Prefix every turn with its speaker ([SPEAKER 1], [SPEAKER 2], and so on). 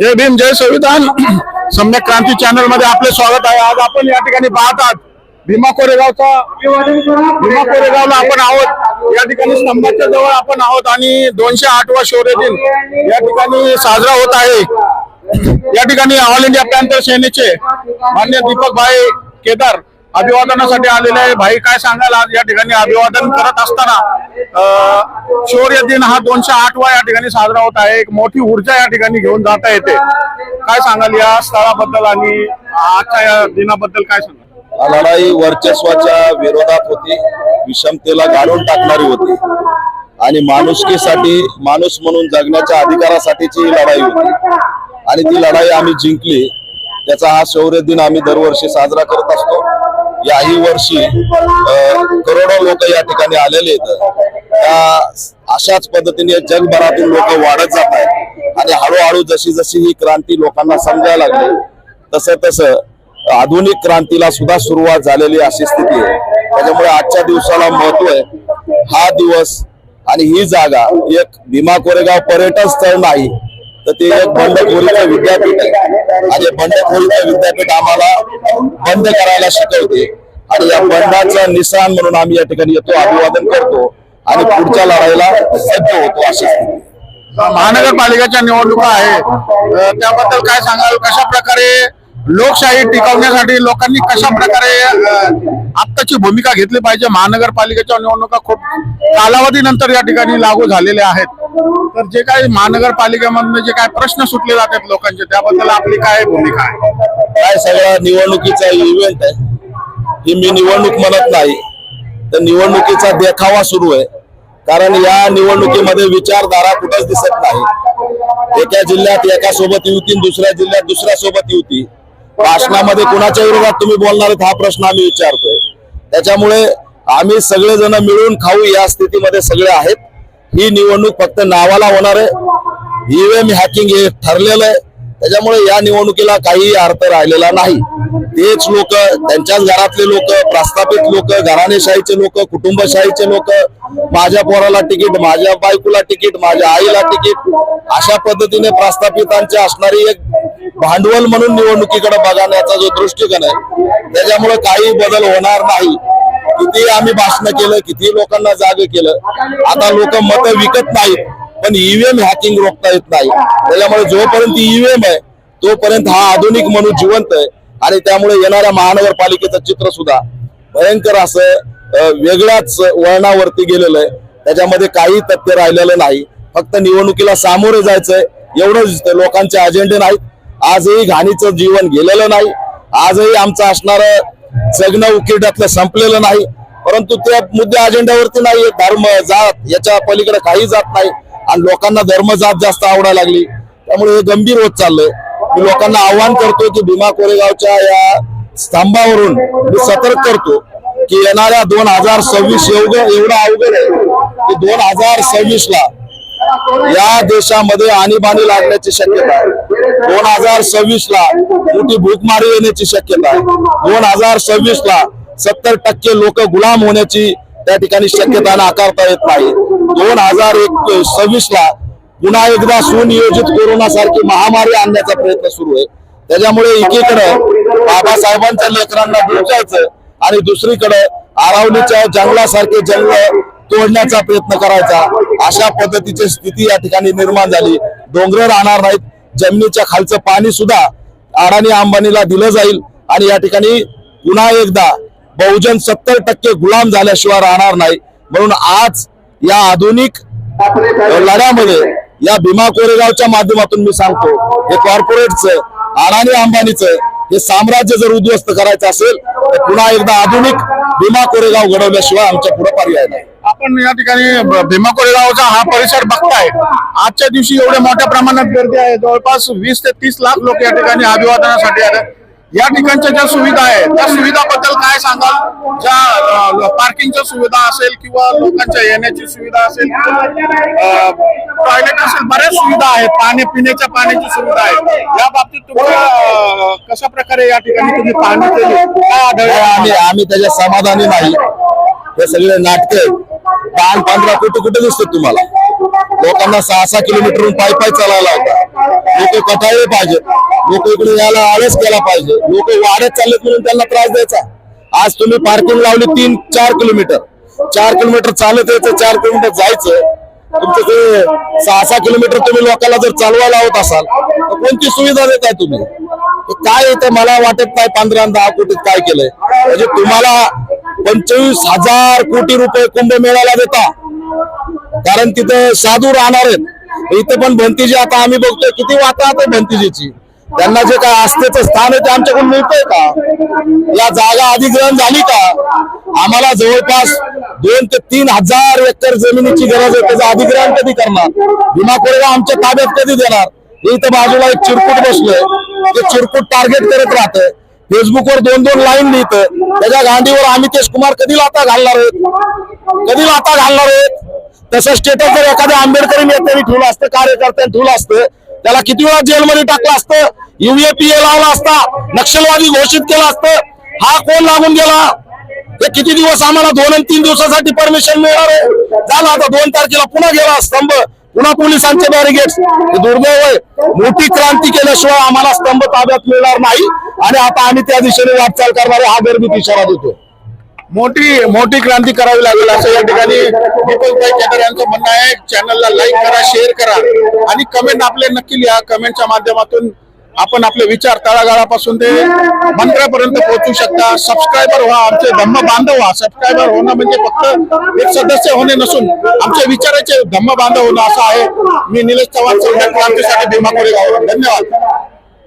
[SPEAKER 1] जय भीम जय संविधान. सम्यक क्रांती चॅनलमध्ये आपले स्वागत आहे. आज आपण या ठिकाणी पाहत आहात भीमा कोरेगावचा भीमा कोरेगावला आपण आहोत. या ठिकाणी स्तंभाच्या जवळ आपण आहोत आणि दोनशे आठवा शौर्य दिन या ठिकाणी साजरा होत आहे. या ठिकाणी ऑल इंडिया पॅन्थर सेनेचे मान्य दीपक भाई केदार अभिवादनासाठी आलेले आहे. भाई काय सांगाल आज या ठिकाणी अभिवादन करत असताना? अं, शौर्य दिन हा दोनशे आठवा या ठिकाणी साजरा होत आहे. एक मोठी ऊर्जा या ठिकाणी घेऊन जाता येते. काय सांगाल या स्थळाबद्दल आणि आजच्या या दिनाबद्दल काय सांगाल?
[SPEAKER 2] लढाई वर्चस्वाच्या विरोधात होती. विषमतेला गाडून टाकणारी होती. आणि माणुसकीसाठी माणूस म्हणून जगण्याच्या अधिकारासाठीची ही लढाई होती. आणि ती लढाई आम्ही जिंकली. त्याचा हा शौर्य दिन आम्ही दरवर्षी साजरा करत असतो. याही वर्षी करोडो लोक या ठिकाणी आलेले आहेत. त्या अशाच पद्धतीने जगभरातून लोक वाढत जात आहेत. आणि हळूहळू जशी जशी ही क्रांती लोकांना समजायला लागली तसं तसं आधुनिक क्रांतीला सुद्धा सुरुवात झालेली अशी स्थिती आहे. त्याच्यामुळे आजच्या दिवसाला महत्त्व आहे हा दिवस आणि ही जागा एक भीमा कोरेगाव पर्यटन स्थळ नाही तर ते एक बंडखोरीचं विद्यापीठ आहे. आणि बंडखोरीचं विद्यापीठ आम्हाला बंद करायला शिकवते. आणि या बंडाचं निशाण म्हणून आम्ही या ठिकाणी येतो अभिवादन करतो आणि पुढच्या लढाईला सज्ज होतो अशी स्थिती.
[SPEAKER 1] महानगरपालिकेच्या निवडणुका आहे त्याबद्दल काय सांगाल? कशा प्रकारे लोकशाही टिकवण्यासाठी लोकांनी कशा प्रकारे आत्ताची भूमिका घेतली पाहिजे? महानगरपालिकेच्या निवडणुका खूप कालावधीनंतर या ठिकाणी लागू झालेल्या आहेत. तर जे काही महानगरपालिकेमधून जे काय प्रश्न सुटले जातात लोकांचे त्याबद्दल आपली काय भूमिका आहे?
[SPEAKER 2] काय सगळा निवडणुकीचा इव्हेंट आहे. ही मी निवडणूक म्हणत नाही. तर निवडणुकीचा देखावा सुरू आहे. कारण या निवडणुकीमध्ये विचारधारा कुठंच दिसत नाही. एका जिल्ह्यात एका सोबत युती दुसऱ्या जिल्ह्यात दुसऱ्या सोबत युती. भाषणामध्ये कुणाच्या विरोधात तुम्ही बोलणार आहेत हा प्रश्न आम्ही विचारतोय. त्याच्यामुळे आम्ही सगळेजण मिळून खाऊ या स्थितीमध्ये सगळे आहेत. ही निवडणूक फक्त नावाला होणार आहे. ईव्हीएम हॅकिंग हे ठरलेलं आहे. त्याच्यामुळे या निवडणुकीला काही अर्थ राहिलेला नाही. तेच लोक त्यांच्याच घरातले लोक प्रस्थापित लोक घराणेशाहीचे लोक कुटुंबशाहीचे लोक माझ्या पोराला तिकीट माझ्या बायकोला तिकीट माझ्या आईला तिकीट अशा पद्धतीने प्रस्थापितांची असणारी एक भांडवल म्हणून निवडणुकीकडे बघण्याचा जो दृष्टिकोन आहे त्याच्यामुळे काही बदल होणार नाही. किती आम्ही भाषण केलं किती लोकांना जाग केलं आता लोक मत विकत नाहीत पण ईव्हीएम हॅकिंग रोखता येत नाही. त्याच्यामुळे जोपर्यंत ईव्हीएम आहे तोपर्यंत हा आधुनिक म्हणून जिवंत आहे. आणि त्यामुळे येणाऱ्या महानगरपालिकेचं चित्र सुद्धा भयंकर असं वेगळ्याच वळणावरती गेलेलं आहे. त्याच्यामध्ये काही तथ्य राहिलेलं नाही. फक्त निवडणुकीला सामोरे जायचंय एवढंच दिसतंय. लोकांचे अजेंडे नाहीत. आजही घाणीचं जीवन गेलेलं नाही. आजही आमचं असणारं जगणं उकिरड्यातलं संपलेलं नाही. परंतु त्या मुद्दे अजेंड्यावरती नाही. धर्म जात याच्या पलीकडे काही जात नाही. आणि लोकांना धर्म जात जास्त आवडायला लागली. त्यामुळे हे गंभीर होत चाललंय. मी लोकांना आव्हान करतो की भीमा कोरेगावच्या या स्तंभावरून मी सतर्क करतो की येणाऱ्या दोन हजार सव्वीस एवढं एवढं अवघड आहे की दोन हजार सव्वीस ला या देशामध्ये आणीबाणी लागण्याची शक्यता आहे. दोन हजार सव्वीस ला मोठी भूकमारी येण्याची शक्यता आहे. दोन हजार सव्वीस ला सत्तर टक्के लोक गुलाम होण्याची त्या ठिकाणी शक्यता नाकारता येत नाही. दोन हजार एक सव्वीस ला पुन्हा एकदा सुनियोजित कोरोना सारखी महामारी आणण्याचा प्रयत्न सुरू आहे. त्याच्यामुळे एकीकडे बाबासाहेबांच्या लेकरांना डोचायचं आणि दुसरीकडे आरावलीच्या जंगलासारखे जंगल तोडण्याचा प्रयत्न करायचा. अशा पद्धतीची स्थिती या ठिकाणी निर्माण झाली. डोंगर राहणार नाहीत. जमिनीच्या खालचं पाणी सुद्धा अडाणी अंबानीला दिलं जाईल आणि या ठिकाणी पुन्हा एकदा बहुजन सत्तर टक्के गुलाम झाल्याशिवाय राहणार नाही. म्हणून आज या आधुनिक लढ्यामध्ये या भीमा कोरेगावच्या माध्यमातून मी सांगतो हे कॉर्पोरेटचं अडाणी अंबानीचं हे साम्राज्य जर उद्ध्वस्त करायचं असेल तर पुन्हा एकदा आधुनिक भीमा कोरेगाव घडवल्याशिवाय आमच्या पुढे पर्याय नाही.
[SPEAKER 1] आपण या ठिकाणी भीमा कोरेगावचा हा परिसर बघताय. आजच्या दिवशी एवढ्या मोठ्या प्रमाणात गर्दी आहे. जवळपास वीस ते तीस लाख लोक या ठिकाणी अभिवादनासाठी आले. या ठिकाणच्या ज्या सुविधा आहेत त्या सुविधाबद्दल काय सांगाल? ज्या पार्किंगच्या सुविधा असेल किंवा लोकांच्या येण्याची सुविधा असेल टॉयलेट असेल बऱ्याच सुविधा आहेत. पाणी पिण्याच्या पाण्याची सुविधा आहे. या बाबतीत तुम्हाला कशा प्रकारे या ठिकाणी तुम्ही पाहणी केली? काय आढळलं?
[SPEAKER 2] आम्ही आम्ही त्याच्या समाधानी नाही. हे सगळे नाटक पान पांढरा पंधरा कुठे दिसतो तुम्हाला? लोकांना सहा सहा किलोमीटरहून पाय पाय चालायला होता लोक कटाळले पाहिजेत. लोक इकडे यायला आळस केला पाहिजे. लोक वाढत चाललेत म्हणून त्यांना त्रास द्यायचा. आज तुम्ही पार्किंग लावली तीन चार किलोमीटर. चार किलोमीटर चालत यायचं चार किलोमीटर जायचं. तुमचं ते सहा सहा किलोमीटर तुम्ही लोकांना जर चालवायला होत असाल तर कोणती सुविधा देताय तुम्ही? काय येतं? मला वाटत नाही पंधरा दहा कोटीत काय केलंय. म्हणजे तुम्हाला पंचवीस हजार कोटी रुपये कुंभमेळ्याला देता. कारण तिथं साधू राहणार आहेत. इथं पण भंतीजी आता आम्ही बघतोय किती वाता भंतीजीची. त्यांना जे काय आस्थेचं स्थान आहे ते आमच्याकडून मिळतंय का? या जागा अधिग्रहण झाली का? आम्हाला जवळपास दोन ते तीन हजार एकर जमिनीची गरज आहे. त्याचं अधिग्रहण कधी करणार? विमा कोरेगाव आमच्या ताब्यात कधी देणार? हे इथं बाजूला एक चिरकुट बसलोय. ते चिरकुट टार्गेट करत राहतंय. फेसबुकवर दोन दोन लाईन लिहित. त्याच्या गांधीवर अमितेश कुमार कधी लाता घालणार आहेत? कधी लाता घालणार आहेत? तसं स्टेटस जर एखाद्या आंबेडकरी नेत्याने ठेवलं असतं कार्यकर्त्यांनी ठेवलं असतं त्याला किती वेळा जेलमध्ये टाकलं असतं? युएपीए लावला असता नक्षलवादी घोषित केलं असतं. हा कोण लागून गेला? हे किती दिवस आम्हाला दोन आणि तीन दिवसासाठी परमिशन मिळणार आहे? झालं आता दोन तारखेला पुन्हा गेला स्तंभ. पुन्हा पोलिसांचे बॅरिगेट्स हे दुर्दैव आहे. मोठी क्रांती केल्याशिवाय आम्हाला स्तंभ ताब्यात मिळणार नाही. आणि आता आम्ही त्या दिशेने वाटचाल करणार हा गर्भित इशारा देतो.
[SPEAKER 1] मोठी मोठी क्रांती करावी लागेल असं या ठिकाणी विपुलभाई केदार यांचं म्हणणं आहे. चॅनलला लाईक करा शेअर करा. आणि कमेंट आपले नक्की लिहा. कमेंटच्या माध्यमातून आपण आपले विचार तळागाळापासून ते मंत्र्यापर्यंत पोहोचू शकता. सबस्क्रायबर व्हा आमचे धम्म बांधव व्हा. सबस्क्रायबर होणं म्हणजे फक्त एक सदस्य होणे नसून आमच्या विचाराचे धम्म बांधव होणं असं आहे. मी निलेश चव्हाण सम्यक क्रांतीसाठी भीमा कोरेगाव धन्यवाद.